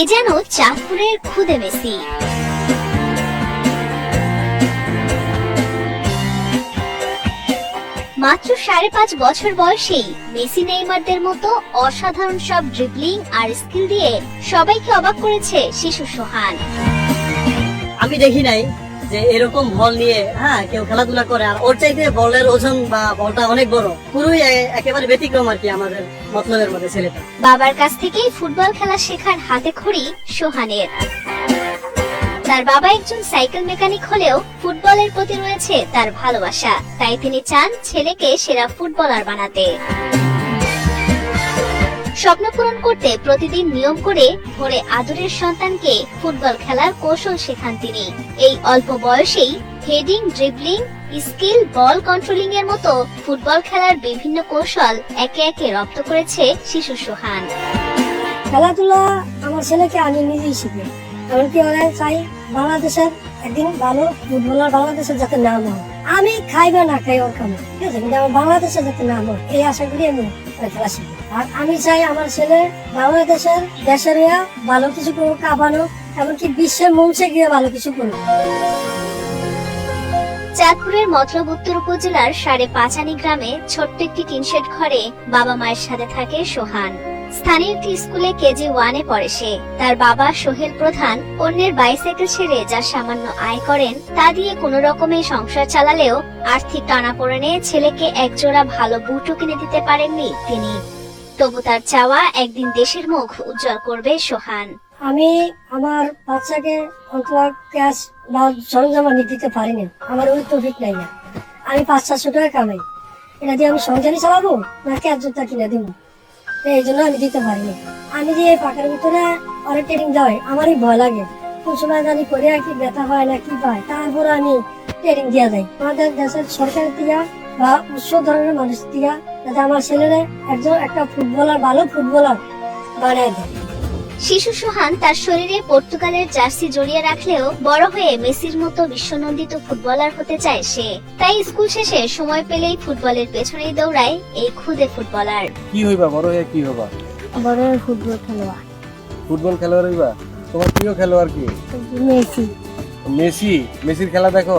এ যেন চাঁদপুরের খুদে মেসি। মাত্র সাড়ে পাঁচ বছর বয়সেই মেসি নেইমারদের মতো অসাধারণ সব ড্রিবলিং আর স্কিল দিয়ে সবাইকে অবাক করেছে শিশু সোহান। আমি দেখি নাই। যে এরকম বল নিয়ে হ্যাঁ কেউ খেলাধুলা করে, আর ওর চাইতে বলের ওজন বা বলটা অনেক বড়। পুরোই একেবারে ব্যতিক্রম আর কি আমাদের মতলবের মধ্যে ছেলেটা। বাবার কাছ থেকেই ফুটবল খেলা শেখার হাতে খড়ি সোহানের। তার বাবা একজন সাইকেল মেকানিক হলেও ফুটবলের প্রতি রয়েছে তার ভালোবাসা। তাই তিনি চান ছেলেকে সেরা ফুটবলার বানাতে। স্বপ্ন পূরণ করতে প্রতিদিন নিয়ম করে ভোরে আদরের সন্তানকে ফুটবল খেলার কৌশল শেখান তিনি। এই অল্প বয়সেই heading dribbling skill ball controlling এর মতো ফুটবল খেলার বিভিন্ন কৌশল একে একে রপ্ত করেছে শিশু সোহান। খেলাধুলা আমার ছেলেকে আমি নিজেই শিখি। এমনকি ওরা চাই বাংলাদেশের একদিন ভালো ফুটবলার বাংলাদেশের যাতে নাম হয় আমি খাইবে না খাই ওর কামে ঠিক আছে, কিন্তু আমার বাংলাদেশের যাতে নাম হয় এই আশা করি আমি আর আমি চাই আমার ছেলে বাংলাদেশের দেশের হয়ে ভালো কিছু করুক, কাঁপানো, এমনকি বিশ্বের মঞ্চে গিয়ে ভালো কিছু করুক। চাঁদপুরের মতলব উত্তর উপজেলার সাড়ে পাঁচানি গ্রামে ছোট্ট একটি টিনশেড ঘরে বাবা মায়ের সাথে থাকে সোহান। স্থানীয় একটি স্কুলে কেজি ওয়ানে পড়ে সে। তার বাবা সোহেল প্রধান, অন্যের বাইসাইকেল ছেড়ে যা সামান্য আয় করেন, তা দিয়ে কোনো রকমে সংসার চালালেও আর্থিক টানাপোড়েনে ছেলেকে একজোড়া ভালো বুটও কিনে দিতে পারেননি তিনি। তবু তার চাওয়া একদিন দেশের মুখ উজ্জ্বল করবে সোহান। আমি আমার বাচ্চাকে অন্তত ক্যাশ বা সরঞ্জাম আমি দিতে পারি না। আমার ওই তফিক নাই না। আমি পাঁচ চারশো টাকা কামাই। এটা দিয়ে আমি সংসারই চালাবো না ক্যাশ জুতা কিনে দিব? তো এই জন্য আমি দিতে পারিনি। আমি যে এই পাকার ভিতরে অনেক ট্রেনিং দেওয়াই আমারই ভয় লাগে। কোন সময় জানি করে কি ব্যথা হয় না কি পায় তারপর আমি ট্রেনিং দিয়া যাই। আমাদের দেশের সরকার দিয়া বা উচ্চ ধরনের মানুষ দিয়া যাতে আমার ছেলেরা একজন একটা ফুটবলার, ভালো ফুটবলার বানায় দেয়। শিশু সোহান তার শরীরে পর্তুগালের জার্সি জড়িয়ে রাখলেও বড় হয়ে মেসির মতো বিশ্বনন্দিত ফুটবলার হতে চায় সে। তাই স্কুল শেষে সময় পেলেই ফুটবলের পেছনেই দৌড়ায় এই খুদে ফুটবলার। কি হইবা বড় হয়ে কি হবা বড় হয়ে ফুটবল খেলোয়াড়। ফুটবল খেলোয়াড় হইবা? তোমার প্রিয় খেলোয়াড় কি? মেসি। মেসি? মেসির খেলা দেখো।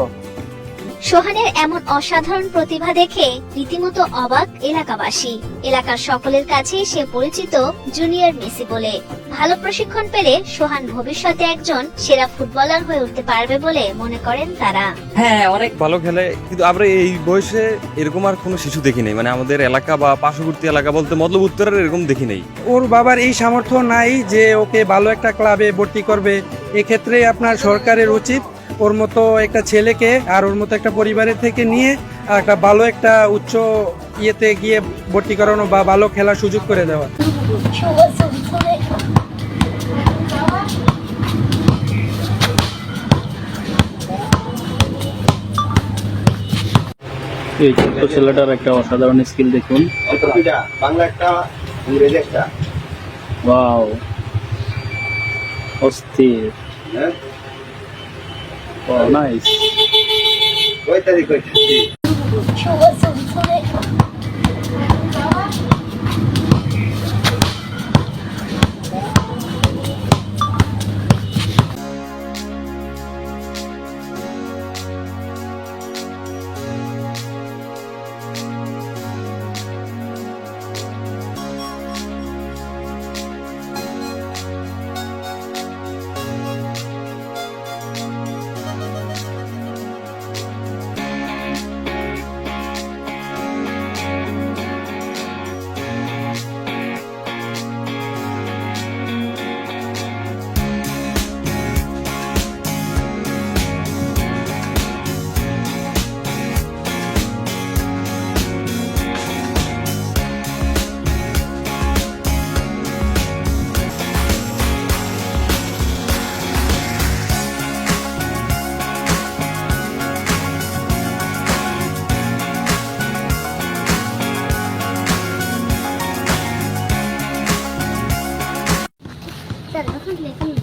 সোহানের এমন অসাধারণ প্রতিভা দেখে রীতিমতো অবাক এলাকাবাসী। এলাকার সকলের কাছে সে পরিচিত জুনিয়র মেসি বলে। ভালো প্রশিক্ষণ পেলে সোহান ভবিষ্যতে একজন সেরা ফুটবলার হয়ে উঠতে পারবে বলে মনে করেন তারা। হ্যাঁ অনেক ভালো খেলে কিন্তু আমরা এই বয়সে এরকম আর কোনো শিশু দেখি নাই। মানে আমাদের এলাকা বা পার্শ্ববর্তী এলাকা বলতে মতলব উত্তরের এরকম দেখি নাই। ওর বাবার এই সামর্থ্য নাই যে ওকে ভালো একটা ক্লাবে ভর্তি করবে। এক্ষেত্রে আপনার সরকারের উচিত ওর মতো একটা ছেলেকে আর ওর মতো একটা পরিবারের থেকে নিয়ে একটা ভালো একটা উচ্চ ইয়েতে গিয়ে ভর্তি করানো বা ভালো খেলার সুযোগ করে দেওয়া। এই ছেলেটার একটা অসাধারণ স্কিল দেখুন। বাংলা একটা অস্থির। হ্যাঁ ও নাইস কয় তারিখ কয় 음.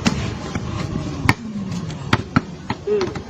Mm.